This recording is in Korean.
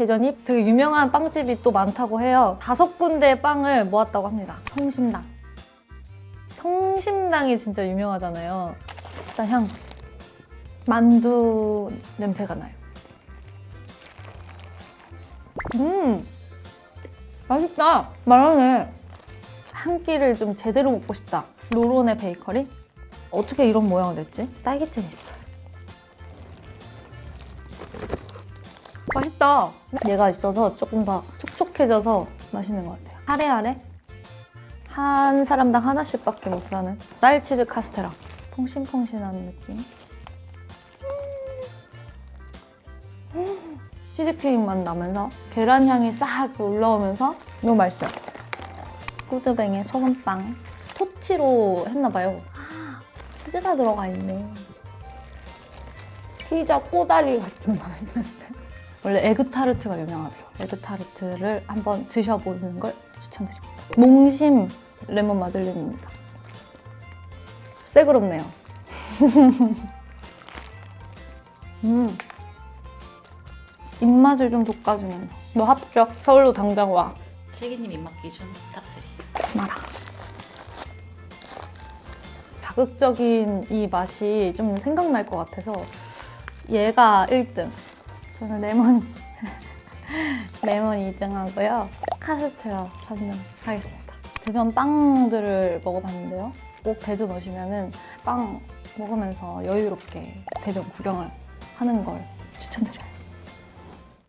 대전이 되게 유명한 빵집이 또 많다고 해요. 다섯 군데 빵을 모았다고 합니다. 성심당. 성심당이 진짜 유명하잖아요. 일단 향. 만두 냄새가 나요. 음, 맛있다. 말하네. 한 끼를 좀 제대로 먹고 싶다. 로론의 베이커리? 어떻게 이런 모양을 냈지? 딸기잼 있어요. 맛있다. 얘가 있어서 조금 더 촉촉해져서 맛있는 것 같아요. 하레하레? 한 사람당 하나씩밖에 못 사는 쌀치즈 카스테라. 퐁신퐁신한 느낌. 음. 치즈케이크 맛 나면서 계란 향이 싹 올라오면서 너무 맛있어요. 후드뱅의 소금빵. 토치로 했나봐요. 아, 치즈가 들어가 있네. 피자 꼬다리 같은 맛인데. 원래 에그타르트가 유명하대요. 에그타르트를 한번 드셔보는 걸 추천드립니다. 몽심 레몬 마들렌입니다. 새그럽네요. 음. 입맛을 좀 돋궈주면서 너 합격. 서울로 당장 와. 세기님 입맛 기준 탑3 마라. 자극적인 이 맛이 좀 생각날 것 같아서 얘가 1등. 저는 레몬 레몬 2등 하고요. 카스테라 3등 하겠습니다. 대전 빵들을 먹어봤는데요. 꼭 대전 오시면은 빵 먹으면서 여유롭게 대전 구경을 하는 걸 추천드려요.